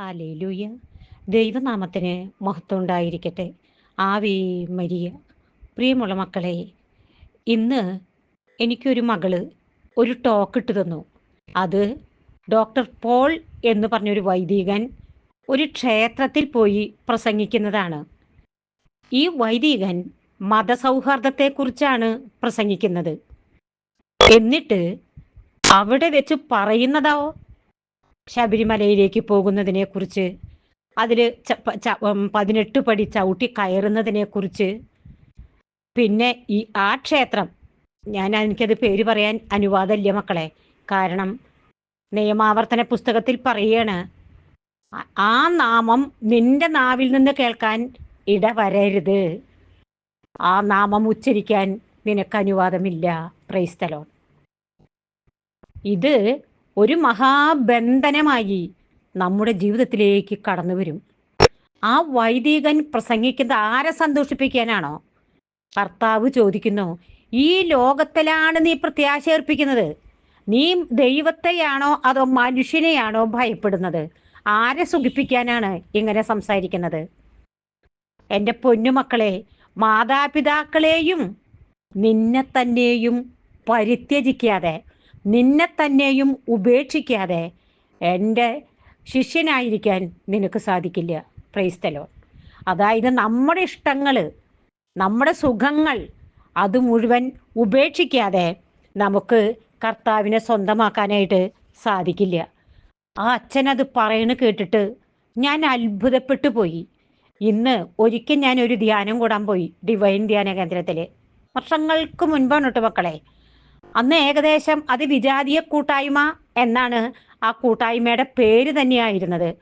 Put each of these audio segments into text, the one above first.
Hallelujah. ദൈവനാമത്തിന് മഹത്വം ഉണ്ടായിരിക്കട്ടെ ആവേ മരിയ. പ്രിയമുള്ള മക്കളെ ഇന്ന് എനിക്കൊരു മകൾ ഒരു ടോക്ക് ഇട്ട് തന്നു. അത് ഡോക്ടർ പോൾ എന്ന് പറഞ്ഞൊരു വൈദികൻ ഒരു ക്ഷേത്രത്തിൽ പോയി പ്രസംഗിക്കുന്നതാണ്. ഈ വൈദികൻ മതസൗഹാർദ്ദത്തെക്കുറിച്ചാണ് പ്രസംഗിക്കുന്നത്. എന്നിട്ട് അവിടെ വെച്ച് പറയുന്നതോ ശബരിമലയിലേക്ക് പോകുന്നതിനെ കുറിച്ച് അതിൽ പതിനെട്ട് പടി ചവിട്ടി കയറുന്നതിനെ കുറിച്ച് പിന്നെ ഈ ആ ക്ഷേത്രം ഞാൻ എനിക്കത് പേര് പറയാൻ അനുവാദമില്ല മക്കളെ. കാരണം നിയമാവർത്തന പുസ്തകത്തിൽ പറയാണ് ആ- നാമം നിന്റെ നാവിൽ നിന്ന് കേൾക്കാൻ ഇടവരരുത്. ആ നാമം ഉച്ചരിക്കാൻ നിനക്ക് അനുവാദമില്ല പ്രൈസ്തലോ ഇത് ഒരു മഹാബന്ധനമായി നമ്മുടെ ജീവിതത്തിലേക്ക് കടന്നു വരും. ആ വൈദികൻ പ്രസംഗിക്കുന്നത് ആരെ സന്തോഷിപ്പിക്കാനാണോ? കർത്താവ് ചോദിക്കുന്നു ഈ ലോകത്തിലാണ് നീ പ്രത്യാശ അർപ്പിക്കുന്നത്? നീ ദൈവത്തെയാണോ അതോ മനുഷ്യനെയാണോ ഭയപ്പെടുന്നത്? ആരെ സുഖിപ്പിക്കാനാണ് ഇങ്ങനെ സംസാരിക്കുന്നത്? എന്റെ പൊന്നുമക്കളെ മാതാപിതാക്കളെയും നിന്നെ തന്നെയും പരിത്യജിക്കാതെ നിന്നെ തന്നെയും ഉപേക്ഷിക്കാതെ എന്റെ ശിഷ്യനായിരിക്കാൻ നിനക്ക് സാധിക്കില്ല. പ്രൈസ്തലോ അതായത് നമ്മുടെ ഇഷ്ടങ്ങൾ നമ്മുടെ സുഖങ്ങൾ അത് മുഴുവൻ ഉപേക്ഷിക്കാതെ നമുക്ക് കർത്താവിനെ സ്വന്തമാക്കാനായിട്ട് സാധിക്കില്ല. ആ അച്ഛൻ അത് പറയണ കേട്ടിട്ട് ഞാൻ അത്ഭുതപ്പെട്ടു പോയി. ഇന്ന് ഒരിക്കൽ ഞാൻ ഒരു ധ്യാനം കൂടാൻ പോയി. ഡിവൈൻ ധ്യാന കേന്ദ്രത്തിൽ വർഷങ്ങൾക്ക് മുൻപാണ് കേട്ടോ മക്കളെ. അന്ന് ഏകദേശം അത് വിജാതീയ കൂട്ടായ്മ എന്നാണ് ആ കൂട്ടായ്മയുടെ പേര് തന്നെയായിരുന്നത്.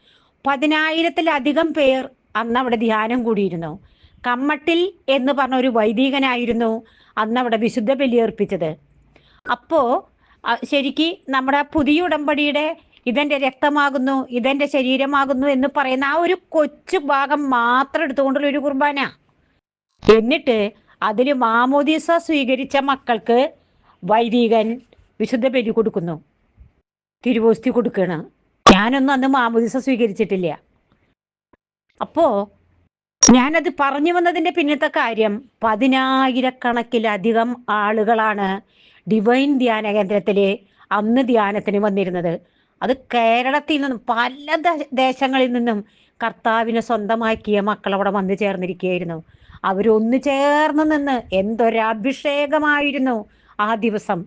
പതിനായിരത്തിലധികം പേർ അന്ന് അവിടെ ധ്യാനം കൂടിയിരുന്നു. കമ്മട്ടിൽ എന്ന് പറഞ്ഞ ഒരു വൈദികനായിരുന്നു അന്ന് അവിടെ വിശുദ്ധ ബലിയർപ്പിച്ചത്. അപ്പോ ശരിക്ക് നമ്മുടെ പുതിയ ഉടമ്പടിയുടെ ഇതെന്റെ രക്തമാകുന്നു ഇതെന്റെ ശരീരമാകുന്നു എന്ന് പറയുന്ന ആ ഒരു കൊച്ചു ഭാഗം മാത്രം എടുത്തുകൊണ്ടുള്ള ഒരു കുർബാന. എന്നിട്ട് അതിൽ മാമോദീസ സ്വീകരിച്ച മക്കൾക്ക് വൈദികൻ വിശുദ്ധ ബലി കൊടുക്കുന്നു. തിരുവോസ്തി കൊടുക്കണം. ഞാനൊന്നും അന്ന് മാമുദിസ സ്വീകരിച്ചിട്ടില്ല. അപ്പോ ഞാനത് പറഞ്ഞു വന്നതിന്റെ പിന്നത്തെ കാര്യം പതിനായിരക്കണക്കിലധികം ആളുകളാണ് ഡിവൈൻ ധ്യാന കേന്ദ്രത്തിലെ അന്ന് ധ്യാനത്തിന് വന്നിരുന്നത്. അത് കേരളത്തിൽ നിന്നും പല ദേശങ്ങളിൽ നിന്നും കർത്താവിനെ സ്വന്തമാക്കിയ മക്കൾ അവിടെ വന്നു ചേർന്നിരിക്കുകയായിരുന്നു. അവരൊന്നു ചേർന്ന് നിന്ന് എന്തൊരഭിഷേകമായിരുന്നു ആ ദിവസം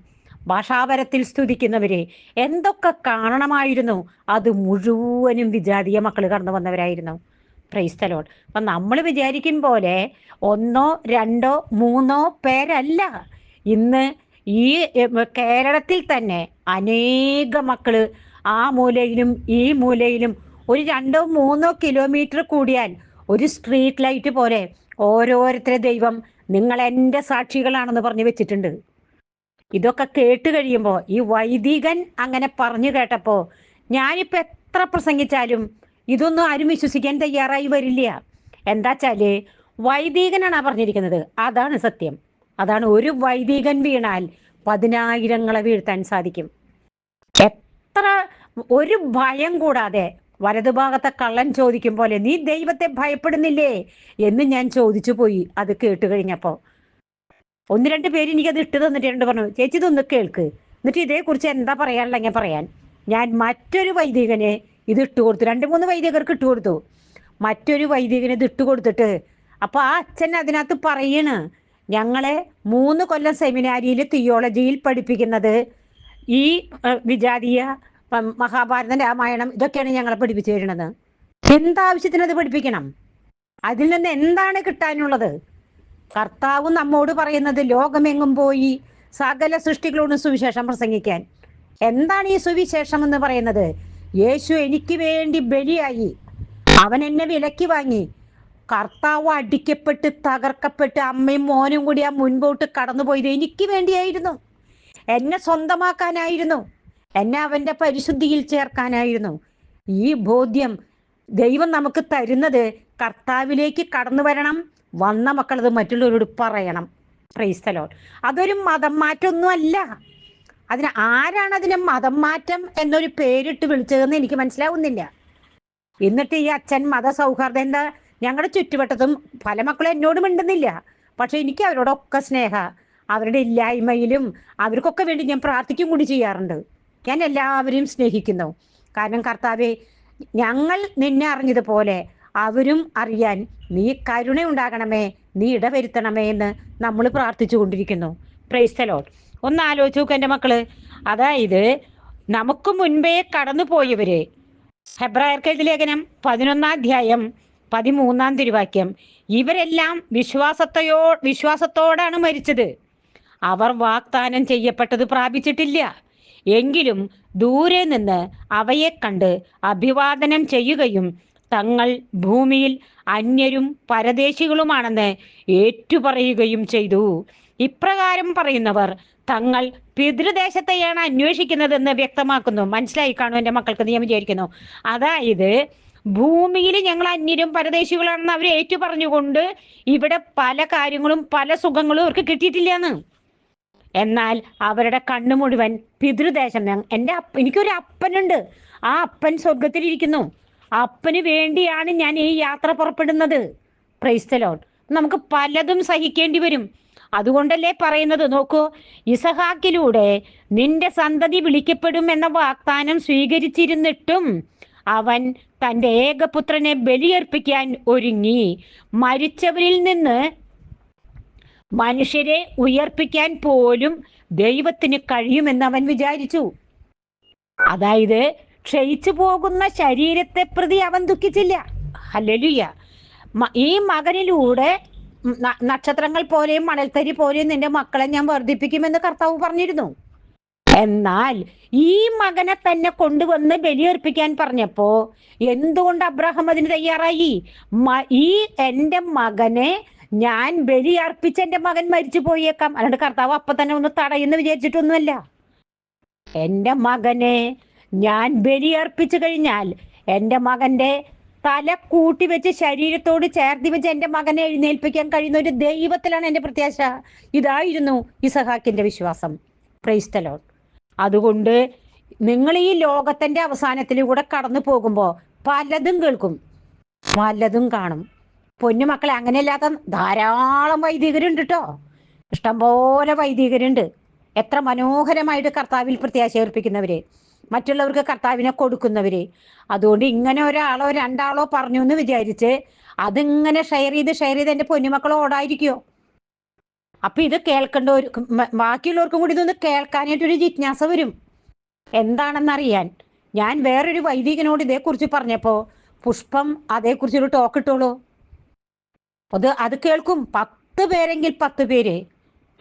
ഭാഷാപരത്തിൽ സ്തുതിക്കുന്നവരെ എന്തൊക്കെ കാണണമായിരുന്നു? അത് മുഴുവനും വിജാതീയ മക്കൾ കടന്നു വന്നവരായിരുന്നു. പ്രൈസ്തലോൺ അപ്പം നമ്മൾ വിചാരിക്കും പോലെ ഒന്നോ രണ്ടോ മൂന്നോ പേരല്ല. ഇന്ന് ഈ കേരളത്തിൽ തന്നെ അനേക മക്കൾ ആ മൂലയിലും ഈ മൂലയിലും ഒരു രണ്ടോ മൂന്നോ കിലോമീറ്റർ കൂടിയാൽ ഒരു സ്ട്രീറ്റ് ലൈറ്റ് പോലെ ഓരോരുത്തരെ ദൈവം നിങ്ങൾ എന്റെ സാക്ഷികളാണെന്ന് പറഞ്ഞു വെച്ചിട്ടുണ്ട്. ഇതൊക്കെ കേട്ട് കഴിയുമ്പോൾ ഈ വൈദികൻ അങ്ങനെ പറഞ്ഞു കേട്ടപ്പോൾ ഞാനിപ്പോൾ എത്ര പ്രസംഗിച്ചാലും ഇതൊന്നും ആരും വിശ്വസിക്കാൻ തയ്യാറായി വരില്ല. എന്താ എന്താച്ചാൽ വൈദികനാണ് പറഞ്ഞിരിക്കുന്നത്. അതാണ് സത്യം. അതാണ് ഒരു വൈദികൻ വീണാൽ പതിനായിരങ്ങളെ വീഴ്ത്താൻ സാധിക്കും. എത്ര ഒരു ഭയം കൂടാതെ വലതുഭാഗത്തെ കള്ളൻ ചോദിക്കും പോലെ നീ ദൈവത്തെ ഭയപ്പെടുന്നില്ലേ? എന്ന് ഞാൻ ചോദിച്ചു പോയി. അത് കേട്ട് കഴിഞ്ഞപ്പോൾ ഒന്ന് രണ്ട് പേര് എനിക്കത് ഇട്ട് തന്നിട്ടുണ്ട് പറഞ്ഞു ചേച്ചി ഇതൊന്ന് കേൾക്ക്. എന്നിട്ട് ഇതേക്കുറിച്ച് എന്താ പറയാനുള്ളത് പറയാൻ. ഞാൻ മറ്റൊരു വൈദികനെ ഇത് ഇട്ട് കൊടുത്തു. രണ്ട് മൂന്ന് വൈദികർക്ക് ഇട്ട് കൊടുത്തു. മറ്റൊരു വൈദികന് ഇത് ഇട്ട് കൊടുത്തിട്ട് അപ്പൊ ആ അച്ഛൻ അതിനകത്ത് പറയണ് ഞങ്ങളെ മൂന്ന് കൊല്ലം സെമിനാരിയിൽ തിയോളജിയിൽ പഠിപ്പിക്കുന്നത് ഈ വിജാതീയ മഹാഭാരതം രാമായണം ഇതൊക്കെയാണ് ഞങ്ങളെ പഠിപ്പിച്ചു തരുന്നത്. എന്താവശ്യത്തിന് അത് പഠിപ്പിക്കണം? അതിൽ നിന്ന് എന്താണ് കിട്ടാനുള്ളത്? കർത്താവ് നമ്മോട് പറയുന്നത് ലോകമെങ്ങും പോയി സകല സൃഷ്ടികളോടും സുവിശേഷം പ്രസംഗിക്കാൻ. എന്താണ് ഈ സുവിശേഷം എന്ന് പറയുന്നത്? യേശു എനിക്ക് വേണ്ടി ബലിയായി. അവൻ എന്നെ വിലക്കി വാങ്ങി. കർത്താവ് അടിക്കപ്പെട്ട് തകർക്കപ്പെട്ട് അമ്മയും മോനും കൂടി ആ മുൻപോട്ട് കടന്നുപോയത് എനിക്ക് വേണ്ടിയായിരുന്നു. എന്നെ സ്വന്തമാക്കാനായിരുന്നു. എന്നെ അവന്റെ പരിശുദ്ധിയിൽ ചേർക്കാനായിരുന്നു. ഈ ബോധ്യം ദൈവം നമുക്ക് തരുന്നത് കർത്താവിലേക്ക് കടന്നു വരണം വന്ന മക്കളത് മറ്റുള്ളവരോട് പറയണം. ക്രൈസ്തലോൺ അതൊരു മതം മാറ്റമൊന്നുമല്ല അതിന് ആരാണ് അതിനെ മതം മാറ്റം എന്നൊരു പേരിട്ട് വിളിച്ചതെന്ന് എനിക്ക് മനസ്സിലാവുന്നില്ല. എന്നിട്ട് ഈ അച്ഛൻ മതസൗഹാർദ്ദം എന്താ? ഞങ്ങളുടെ ചുറ്റുവട്ടത്തും പല മക്കളും എന്നോട് മിണ്ടുന്നില്ല. പക്ഷെ എനിക്ക് അവരോടൊക്കെ സ്നേഹ അവരുടെ ഇല്ലായ്മയിലും അവർക്കൊക്കെ വേണ്ടി ഞാൻ പ്രാർത്ഥിക്കും കൂടി ചെയ്യാറുണ്ട്. ഞാൻ എല്ലാവരെയും സ്നേഹിക്കുന്നു. കാരണം കർത്താവെ ഞങ്ങൾ നിന്നെ അറിഞ്ഞതുപോലെ അവരും അറിയാൻ നീ കരുണ ഉണ്ടാകണമേ നീ ഇടവരുത്തണമേ എന്ന് നമ്മൾ പ്രാർത്ഥിച്ചു കൊണ്ടിരിക്കുന്നു പ്രൈസ്തലോട്ട് ഒന്ന് ആലോചിച്ച് നോക്ക് എന്റെ മക്കൾ. അതായത് നമുക്ക് മുൻപേ കടന്നു പോയവര് ഹെബ്രായർക്കെഴുതി ലേഖനം പതിനൊന്നാം അധ്യായം പതിമൂന്നാം തിരുവാക്യം. ഇവരെല്ലാം വിശ്വാസത്തെയോ വിശ്വാസത്തോടാണ് മരിച്ചത്. അവർ വാഗ്ദാനം ചെയ്യപ്പെട്ടത് പ്രാപിച്ചിട്ടില്ല. എങ്കിലും ദൂരെ നിന്ന് അവയെ കണ്ട് അഭിവാദനം ചെയ്യുകയും തങ്ങൾ ഭൂമിയിൽ അന്യരും പരദേശികളുമാണെന്ന് ഏറ്റുപറയുകയും ചെയ്തു. ഇപ്രകാരം പറയുന്നവർ തങ്ങൾ പിതൃദേശത്തെയാണ് അന്വേഷിക്കുന്നതെന്ന് വ്യക്തമാക്കുന്നു. മനസ്സിലായി? കാണും എന്റെ മക്കൾക്ക് ഞാൻ വിചാരിക്കുന്നു. അതായത് ഭൂമിയിൽ ഞങ്ങൾ അന്യരും പരദേശികളാണെന്ന് അവർ ഏറ്റു പറഞ്ഞുകൊണ്ട് ഇവിടെ പല കാര്യങ്ങളും പല സുഖങ്ങളും അവർക്ക് കിട്ടിയിട്ടില്ല എന്ന് എന്നാൽ അവരുടെ കണ്ണു മുഴുവൻ പിതൃദേശം എന്റെ എനിക്കൊരു അപ്പനുണ്ട്. ആ അപ്പൻ സ്വർഗത്തിലിരിക്കുന്നു അപ്പന് വേണ്ടിയാണ് ഞാൻ ഈ യാത്ര പുറപ്പെടുന്നത്. പ്രൈസ്തലോൺ നമുക്ക് പലതും സഹിക്കേണ്ടി വരും. അതുകൊണ്ടല്ലേ പറയുന്നത്? നോക്കൂ ഇസഹാക്കിലൂടെ നിന്റെ സന്തതി വിളിക്കപ്പെടും എന്ന വാഗ്ദാനം സ്വീകരിച്ചിരുന്നിട്ടും അവൻ തന്റെ ഏകപുത്രനെ ബലിയർപ്പിക്കാൻ ഒരുങ്ങി. മരിച്ചവരിൽ നിന്ന് മനുഷ്യരെ ഉയർപ്പിക്കാൻ പോലും ദൈവത്തിന് കഴിയുമെന്ന് അവൻ വിചാരിച്ചു. അതായത് ക്ഷയിച്ചു പോകുന്ന ശരീരത്തെ പ്രതി അവൻ ദുഃഖിച്ചില്ല. ഹല്ലേലൂയ. ഈ മകനിലൂടെ നക്ഷത്രങ്ങൾ പോലെയും മണൽത്തരി പോലെയും നിന്റെ മക്കളെ ഞാൻ വർദ്ധിപ്പിക്കുമെന്ന് കർത്താവ് പറഞ്ഞിരുന്നു. എന്നാൽ ഈ മകനെ തന്നെ കൊണ്ടുവന്ന് ബലിയർപ്പിക്കാൻ പറഞ്ഞപ്പോ എന്തുകൊണ്ട് അബ്രഹാം അതിന് തയ്യാറായി? ഈ എന്റെ മകനെ ഞാൻ ബലി അർപ്പിച്ച മകൻ മരിച്ചു പോയേക്കാം അല്ലാണ്ട് കർത്താവ് അപ്പൊ തന്നെ ഒന്ന് തടയുന്നു വിചാരിച്ചിട്ടൊന്നുമല്ല. എന്റെ മകനെ ഞാൻ ബലിയർപ്പിച്ചു കഴിഞ്ഞാൽ എന്റെ മകന്റെ തല കൂട്ടി വെച്ച് ശരീരത്തോട് ചേർത്തി വെച്ച് എന്റെ മകനെ എഴുന്നേൽപ്പിക്കാൻ കഴിയുന്ന ഒരു ദൈവത്തിലാണ് എന്റെ പ്രത്യാശ. ഇതായിരുന്നു ഇസഹാക്കിന്റെ വിശ്വാസം. പ്രൈസ്തലോൺ അതുകൊണ്ട് നിങ്ങൾ ഈ ലോകത്തിന്റെ അവസാനത്തിലൂടെ കടന്നു പോകുമ്പോൾ പലതും കേൾക്കും. പലതും കാണും. പൊന്നു മക്കളെ അങ്ങനെയല്ലാത്ത ധാരാളം വൈദികരുണ്ട് കേട്ടോ ഇഷ്ടംപോലെ വൈദികരുണ്ട്. എത്ര മനോഹരമായിട്ട് കർത്താവിൽ പ്രത്യാശ ഏർപ്പിക്കുന്നവര് മറ്റുള്ളവർക്ക് കർത്താവിനെ കൊടുക്കുന്നവര്. അതുകൊണ്ട് ഇങ്ങനെ ഒരാളോ രണ്ടാളോ പറഞ്ഞു എന്ന് വിചാരിച്ച് അതിങ്ങനെ ഷെയർ ചെയ്ത് ഷെയർ ചെയ്ത് എന്റെ പൊന്നുമക്കൾ ഓടായിരിക്കുമോ അപ്പൊ ഇത് കേൾക്കേണ്ട ഒരു ബാക്കിയുള്ളവർക്കും കൂടി ഇതൊന്ന് കേൾക്കാനായിട്ടൊരു ജിജ്ഞാസ വരും. എന്താണെന്നറിയാൻ. ഞാൻ വേറൊരു വൈദികനോട് ഇതേക്കുറിച്ച് പറഞ്ഞപ്പോൾ പുഷ്പം അതേക്കുറിച്ചൊരു ടോക്ക് ഇട്ടോളൂ. അത് അത് കേൾക്കും. പത്ത് പേരെങ്കിൽ പത്ത് പേര്.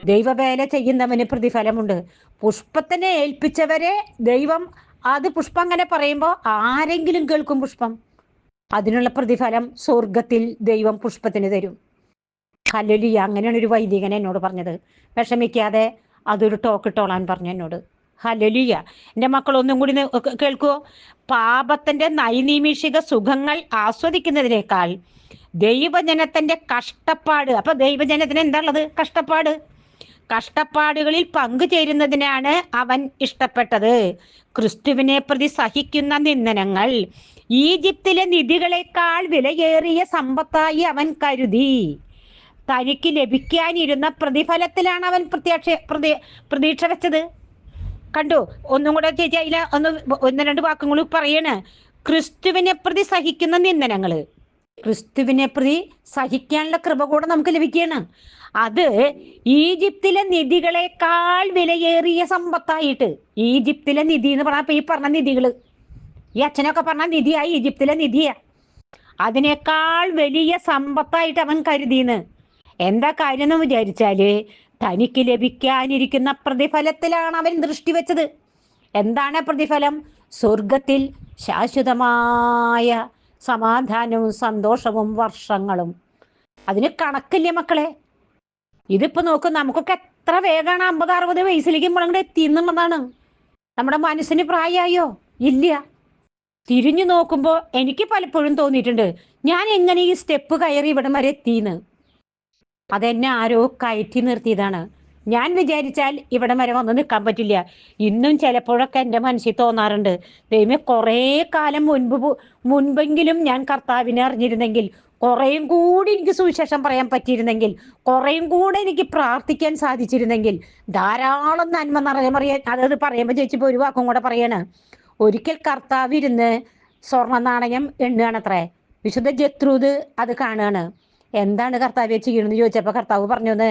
ദൈവവേല ചെയ്യുന്നവന് പ്രതിഫലമുണ്ട്. പുഷ്പത്തിനെ ഏൽപ്പിച്ചവരെ ദൈവം അത് പുഷ്പം അങ്ങനെ പറയുമ്പോൾ ആരെങ്കിലും കേൾക്കും പുഷ്പം. അതിനുള്ള പ്രതിഫലം സ്വർഗത്തിൽ ദൈവം പുഷ്പത്തിന് തരും. കല്ലൊലി അങ്ങനെയാണ് ഒരു വൈദികൻ എന്നോട് പറഞ്ഞത്. വിഷമിക്കാതെ അതൊരു ടോക്ക് ഇട്ടോളാൻ പറഞ്ഞു എന്നോട്. ഹലലിയ എന്റെ മക്കൾ ഒന്നും കൂടി കേൾക്കുവോ? പാപത്തിന്റെ നൈനിമിഷിക സുഖങ്ങൾ ആസ്വദിക്കുന്നതിനേക്കാൾ ദൈവജനത്തിന്റെ കഷ്ടപ്പാട് അപ്പൊ ദൈവജനത്തിന് എന്താ ഉള്ളത്? കഷ്ടപ്പാട്. കഷ്ടപ്പാടുകളിൽ പങ്കുചേരുന്നതിനാണ് അവൻ ഇഷ്ടപ്പെട്ടത്. ക്രിസ്തുവിനെ പ്രതി സഹിക്കുന്ന നിന്ദനങ്ങൾ. ഈജിപ്തിലെ നിധികളെക്കാൾ വിലയേറിയ സമ്പത്തായി അവൻ കരുതി. തനിക്ക് ലഭിക്കാനിരുന്ന പ്രതിഫലത്തിലാണ് അവൻ പ്രത്യക്ഷ പ്രതി പ്രതീക്ഷ വെച്ചത്. കണ്ടു? ഒന്നും കൂടെ ചേച്ചി അതിൽ ഒന്ന് ഒന്ന് രണ്ട് വാക്കും കൂടി പറയണ്. ക്രിസ്തുവിനെ പ്രതി സഹിക്കുന്ന നിന്ദനങ്ങൾ. ക്രിസ്തുവിനെ പ്രതി സഹിക്കാനുള്ള കൃപ കൂടെ നമുക്ക് ലഭിക്കുകയാണ്. അത് ഈജിപ്തിലെ നിധികളെക്കാൾ വിലയേറിയ സമ്പത്തായിട്ട്. ഈജിപ്തിലെ നിധി എന്ന് പറഞ്ഞപ്പോ ഈ പറഞ്ഞ നിധികൾ. ഈ അച്ഛനൊക്കെ പറഞ്ഞ നിധിയായി ഈജിപ്തിലെ നിധിയാ. അതിനേക്കാൾ വലിയ സമ്പത്തായിട്ട് അവൻ കരുതിന്ന്. എന്താ കാര്യം എന്ന് വിചാരിച്ചാൽ തനിക്ക് ലഭിക്കാനിരിക്കുന്ന പ്രതിഫലത്തിലാണ് അവൻ ദൃഷ്ടി വെച്ചത്. എന്താണ് പ്രതിഫലം? സ്വർഗത്തിൽ ശാശ്വതമായ സമാധാനവും സന്തോഷവും വർഷങ്ങളും. അതിന് കണക്കില്ല മക്കളെ? ഇതിപ്പോ നോക്ക് നമുക്കൊക്കെ എത്ര വേഗമാണ് അമ്പത് അറുപത് വയസ്സിലേക്ക് നമ്മളങ്ങോട്ട് എത്തിയെന്നുള്ളതാണ്. നമ്മുടെ മനസ്സിന് പ്രായമായോ ഇല്ല. തിരിഞ്ഞു നോക്കുമ്പോൾ എനിക്ക് പലപ്പോഴും തോന്നിയിട്ടുണ്ട് ഞാൻ എങ്ങനെ ഈ സ്റ്റെപ്പ് കയറി ഇവിടം വരെ എത്തിയെന്ന്? അതെന്നെ ആരോ കയറ്റി നിർത്തിയതാണ്. ഞാൻ വിചാരിച്ചാൽ ഇവിടം വരെ വന്ന് നിൽക്കാൻ പറ്റില്ല. ഇന്നും ചിലപ്പോഴൊക്കെ എന്റെ മനസ്സിൽ തോന്നാറുണ്ട് ദൈവമേ കുറേ കാലം മുൻപ് മുൻപെങ്കിലും ഞാൻ കർത്താവിനെ അറിഞ്ഞിരുന്നെങ്കിൽ കുറേയും കൂടി എനിക്ക് സുവിശേഷം പറയാൻ പറ്റിയിരുന്നെങ്കിൽ കുറേയും കൂടെ എനിക്ക് പ്രാർത്ഥിക്കാൻ സാധിച്ചിരുന്നെങ്കിൽ ധാരാളം നന്മ നിറഞ്ഞ പറയാൻ അതത് പറയുമ്പോൾ ചേച്ചിപ്പോൾ ഒരു വാക്കും കൂടെ പറയാണ്. ഒരിക്കൽ കർത്താവ് ഇരുന്ന് സ്വർണ നാണയം എണ്ണുകയാണത്രേ വിശുദ്ധ ജത്രൂത് അത് കാണുകയാണ്. എന്താണ് കർത്താവ് ചെയ്യണമെന്ന് ചോദിച്ചപ്പോൾ കർത്താവ് പറഞ്ഞത്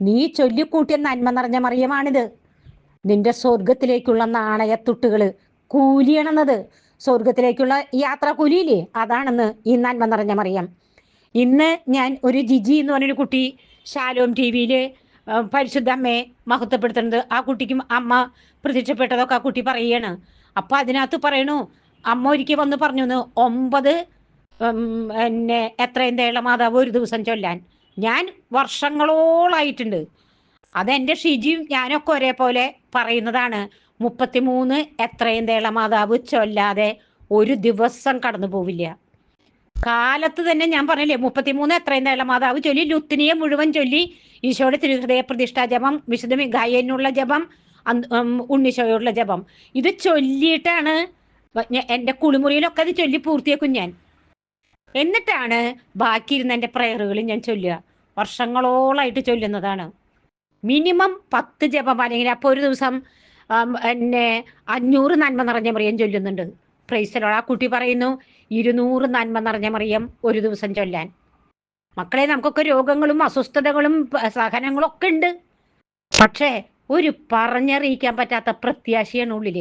നീ ചൊല്ലിക്കൂട്ടിയ നന്മ നിറഞ്ഞ മറിയമാണിത്. നിന്റെ സ്വർഗത്തിലേക്കുള്ള നാണയത്തുട്ടുകൾ കൂലിയണെന്നത്. സ്വർഗത്തിലേക്കുള്ള യാത്രാ കൂലിയില്ലേ അതാണെന്ന് ഈ നന്മ നിറഞ്ഞ മറിയം. ഇന്ന് ഞാൻ ഒരു ജിജി എന്ന് പറഞ്ഞൊരു കുട്ടി ശാലോം ടി വിയിൽ പരിശുദ്ധ അമ്മയെ മഹത്വപ്പെടുത്തുന്നത്. ആ കുട്ടിക്കും അമ്മ പ്രത്യക്ഷപ്പെട്ടതൊക്കെ ആ കുട്ടി പറയാണ് അപ്പം അതിനകത്ത് പറയണു അമ്മ ഒരിക്കൽ വന്ന് പറഞ്ഞു ഒമ്പത് പിന്നെ എത്രയും തേള മാതാവ് ഒരു ദിവസം ചൊല്ലാൻ. ഞാൻ വർഷങ്ങളോളായിട്ടുണ്ട്. അതെന്റെ ഷിജിയും ഞാനൊക്കെ ഒരേപോലെ പറയുന്നതാണ്. മുപ്പത്തിമൂന്ന് എത്രയും തേള മാതാവ് ചൊല്ലാതെ ഒരു ദിവസം കടന്നു പോവില്ല കാലത്ത് തന്നെ ഞാൻ പറഞ്ഞില്ലേ മുപ്പത്തിമൂന്ന് എത്രയും നല്ല മാതാവ് ചൊല്ലി ലുത്തിനിയെ മുഴുവൻ ചൊല്ലി ഈശോയുടെ തിരുഹൃദയ പ്രതിഷ്ഠാ ജപം വിശുദ്ധ ഗായനുള്ള ജപം ഉണ്ണിശോയുള്ള ജപം. ഇത് ചൊല്ലിയിട്ടാണ് എന്റെ കുളിമുറിയിലൊക്കെ അത് ചൊല്ലി പൂർത്തിയാക്കും ഞാൻ. എന്നിട്ടാണ് ബാക്കിയിരുന്ന എന്റെ പ്രയറുകൾ ഞാൻ ചൊല്ലുക. വർഷങ്ങളോളായിട്ട് ചൊല്ലുന്നതാണ്. മിനിമം പത്ത് ജപം അല്ലെങ്കിൽ അപ്പോൾ ഒരു ദിവസം എന്നെ അഞ്ഞൂറ് നന്മ നിറഞ്ഞ മറിയം ചൊല്ലുന്നുണ്ട്. പ്രൈസലോ ആ കുട്ടി പറയുന്നു ഇരുന്നൂറ് നന്മ നിറഞ്ഞ മറിയം ഒരു ദിവസം ചൊല്ലാൻ. മക്കളെ നമുക്കൊക്കെ രോഗങ്ങളും അസ്വസ്ഥതകളും സഹനങ്ങളും ഒക്കെ ഉണ്ട്. പക്ഷേ ഒരു പറഞ്ഞറിയിക്കാൻ പറ്റാത്ത പ്രത്യാശയാണ് ഉള്ളിൽ.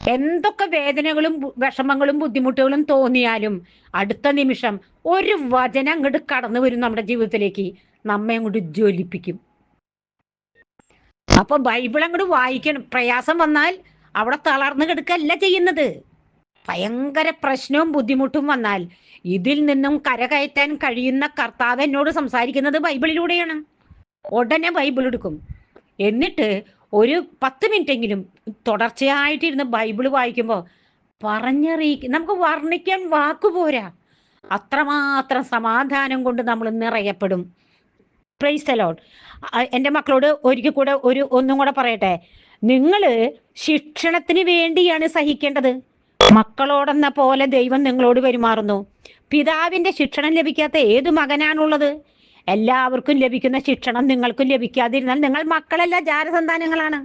എന്തൊക്കെ വേദനകളും വിഷമങ്ങളും ബുദ്ധിമുട്ടുകളും തോന്നിയാലും അടുത്ത നിമിഷം ഒരു വചനം അങ്ങോട്ട് കടന്നു വരും നമ്മുടെ ജീവിതത്തിലേക്ക്. നമ്മെ അങ്ങോട്ട് ജ്വലിപ്പിക്കും. അപ്പൊ ബൈബിൾ അങ്ങോട്ട് വായിക്കണം. പ്രയാസം വന്നാൽ അവിടെ തളർന്നു കിടക്കല്ല ചെയ്യുന്നത്. ഭയങ്കര പ്രശ്നവും ബുദ്ധിമുട്ടും വന്നാൽ ഇതിൽ നിന്നും കരകയറ്റാൻ കഴിയുന്ന കർത്താവ് എന്നോട് സംസാരിക്കുന്നത് ബൈബിളിലൂടെയാണ്. ഉടനെ ബൈബിൾ എടുക്കും. എന്നിട്ട് ഒരു പത്ത് മിനിറ്റെങ്കിലും തുടർച്ചയായിട്ടിരുന്ന് ബൈബിൾ വായിക്കുമ്പോൾ പറഞ്ഞറിയിക്കും നമുക്ക് വർണിക്കാൻ വാക്കുപോരാ അത്രമാത്രം സമാധാനം കൊണ്ട് നമ്മൾ നിറയപ്പെടും. പ്രൈസ് അലോട്ട് എന്റെ മക്കളോട് ഒരിക്കൽ കൂടെ ഒരു ഒന്നും കൂടെ പറയട്ടെ. നിങ്ങൾ ശിക്ഷണത്തിന് വേണ്ടിയാണ് സഹിക്കേണ്ടത്. മക്കളോടെന്ന പോലെ ദൈവം നിങ്ങളോട് പെരുമാറുന്നു. പിതാവിന്റെ ശിക്ഷണം ലഭിക്കാത്ത ഏത് മകനാണുള്ളത്? എല്ലാവർക്കും ലഭിക്കുന്ന ശിക്ഷണം നിങ്ങൾക്കും ലഭിക്കാതിരുന്നാൽ നിങ്ങൾ മക്കളല്ല ജാരസന്താനങ്ങളാണ്.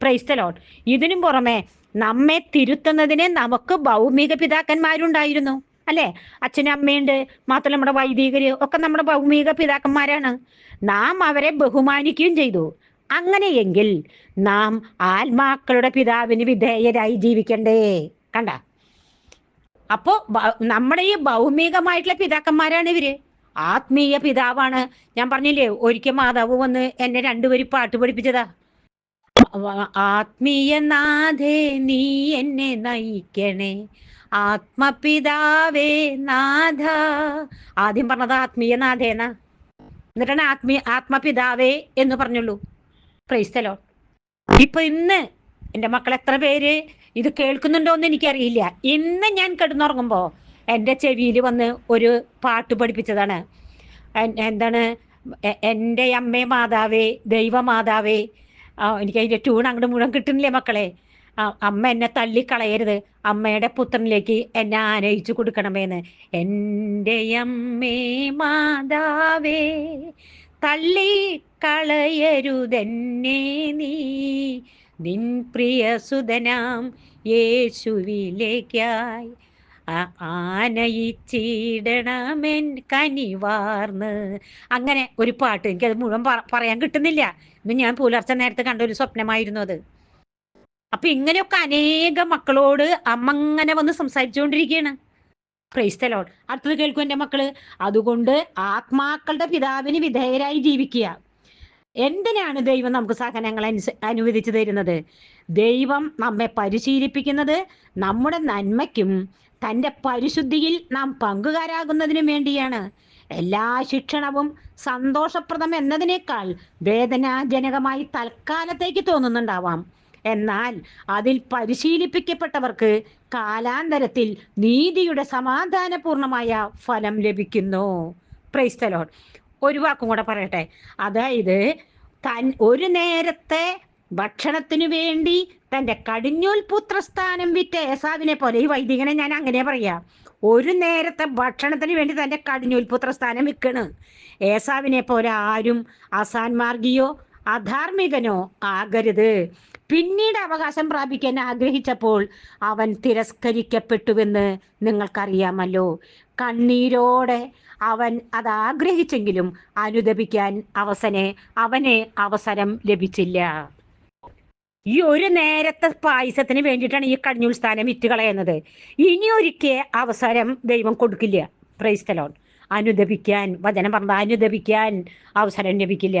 പ്രൈസ്തലോൺ ഇതിനും പുറമെ നമ്മെ തിരുത്തുന്നതിന് നമുക്ക് ഭൗമിക പിതാക്കന്മാരുണ്ടായിരുന്നു. അല്ലെ? അച്ഛനും അമ്മയുണ്ട് മാത്രമല്ല നമ്മുടെ വൈദികര് ഒക്കെ നമ്മുടെ ഭൗമിക പിതാക്കന്മാരാണ്. നാം അവരെ ബഹുമാനിക്കുകയും ചെയ്തു. അങ്ങനെയെങ്കിൽ നാം ആത്മാക്കളുടെ പിതാവിന് വിധേയരായി ജീവിക്കണ്ടേ. കണ്ട? അപ്പോ നമ്മുടെ ഈ ഭൗമികമായിട്ടുള്ള പിതാക്കന്മാരാണ് ഇവർ. ആത്മീയ പിതാവാണ്. ഞാൻ പറഞ്ഞില്ലേ ഒരിക്കൽ മാതാവ് വന്ന് എന്നെ രണ്ടുപേരി പാട്ട് പഠിപ്പിച്ചതാ. ആത്മീയ നാഥേ നീ എന്നെ നയിക്കണേ. ആത്മപിതാവേ നാഥ. ആദ്യം പറഞ്ഞത് ആത്മീയ നാഥേന എന്നിട്ടാണ് ആത്മീയ ആത്മപിതാവേ എന്ന് പറഞ്ഞുള്ളൂ. പ്രൈസ്തലോ ഇപ്പൊ ഇന്ന് എന്റെ മക്കൾ എത്ര പേര് ഇത് കേൾക്കുന്നുണ്ടോ എന്ന് എനിക്കറിയില്ല. ഇന്ന് ഞാൻ കിടന്നുറങ്ങുമ്പോൾ എന്റെ ചെവിയിൽ വന്ന് ഒരു പാട്ട് പഠിപ്പിച്ചതാണ്. എന്താണ്? എന്റെ അമ്മേ മാതാവേ ദൈവമാതാവേ. എനിക്ക് അതിന്റെ ട്യൂൺ അങ്ങോട്ട് മുഴുവൻ കിട്ടുന്നില്ലേ മക്കളെ? അമ്മ എന്നെ തള്ളിക്കളയരുത്. അമ്മയുടെ പുത്രനിലേക്ക് എന്നെ ആനയിച്ചു കൊടുക്കണമേന്ന്. എന്റെ അമ്മേ മാതാവേ തള്ളി കളയരുതെന്നെ നീ. നിൻ പ്രിയ സുതനാം യേശുവിലേക്കായി ആനയിച്ചിടണമെൻ കനിവാർന്ന്. അങ്ങനെ ഒരു പാട്ട് എനിക്കത് മുഴുവൻ പറയാൻ കിട്ടുന്നില്ല. ഇന്ന് ഞാൻ പുലർച്ചെ നേരത്തെ കണ്ട ഒരു സ്വപ്നമായിരുന്നു അത്. അപ്പൊ ഇങ്ങനെയൊക്കെ അനേക മക്കളോട് അമ്മ അങ്ങനെ വന്ന് സംസാരിച്ചുകൊണ്ടിരിക്കുകയാണ്. ക്രൈസ്തലോൺ അടുത്തത് കേൾക്കും എന്റെ മക്കൾ. അതുകൊണ്ട് ആത്മാക്കളുടെ പിതാവിന് വിധേയരായി ജീവിക്കുക. എന്തിനാണ് ദൈവം നമുക്ക് സഹനങ്ങൾ അനുവദിച്ചു തരുന്നത്? ദൈവം നമ്മെ പരിശീലിപ്പിക്കുന്നത് നമ്മുടെ നന്മയ്ക്കും തന്റെ പരിശുദ്ധിയിൽ നാം പങ്കുകാരാകുന്നതിനും വേണ്ടിയാണ്. എല്ലാ ശിക്ഷണവും സന്തോഷപ്രദം എന്നതിനേക്കാൾ വേദനാജനകമായി തൽക്കാലത്തേക്ക് തോന്നുന്നുണ്ടാവാം. എന്നാൽ അതിൽ പരിശീലിപ്പിക്കപ്പെട്ടവർക്ക് കാലാന്തരത്തിൽ നീതിയുടെ സമാധാനപൂർണമായ ഫലം ലഭിക്കുന്നു. പ്രൈസ്തലോൺ ഒരു വാക്കും കൂടെ പറയട്ടെ. അതായത് തൻ ഒരു നേരത്തെ ഭക്ഷണത്തിനു വേണ്ടി തന്റെ കടിഞ്ഞൂൽ പുത്രസ്ഥാനം വിറ്റ ഏസാവിനെ പോലെ ഈ വൈദികനെ ഞാൻ അങ്ങനെ പറയാം. ഒരു നേരത്തെ ഭക്ഷണത്തിന് വേണ്ടി തന്റെ കടിഞ്ഞൂൽ പുത്രസ്ഥാനം വിൽക്കണ് ഏസാവിനെ പോലെ ആരും അസാൻമാർഗിയോ അധാർമികനോ ആകരുത്. പിന്നീട് അവകാശം പ്രാപിക്കാൻ ആഗ്രഹിച്ചപ്പോൾ അവൻ തിരസ്കരിക്കപ്പെട്ടുവെന്ന് നിങ്ങൾക്കറിയാമല്ലോ. കണ്ണീരോടെ അവൻ അത് ആഗ്രഹിച്ചെങ്കിലും അനുദപിക്കാൻ അവസനെ അവനെ അവസരം ലഭിച്ചില്ല. ഈ ഒരു നേരത്തെ പായസത്തിന് വേണ്ടിയിട്ടാണ് ഈ കടിഞ്ഞൂൽ സ്ഥാനം വിറ്റ് കളയുന്നത് ഇനി ഒരിക്കൽ അവസരം ദൈവം കൊടുക്കില്ല. പ്രൈസ്തലോൺ അനുദപിക്കാൻ വചനം പറഞ്ഞ അനുദപിക്കാൻ അവസരം ലഭിക്കില്ല.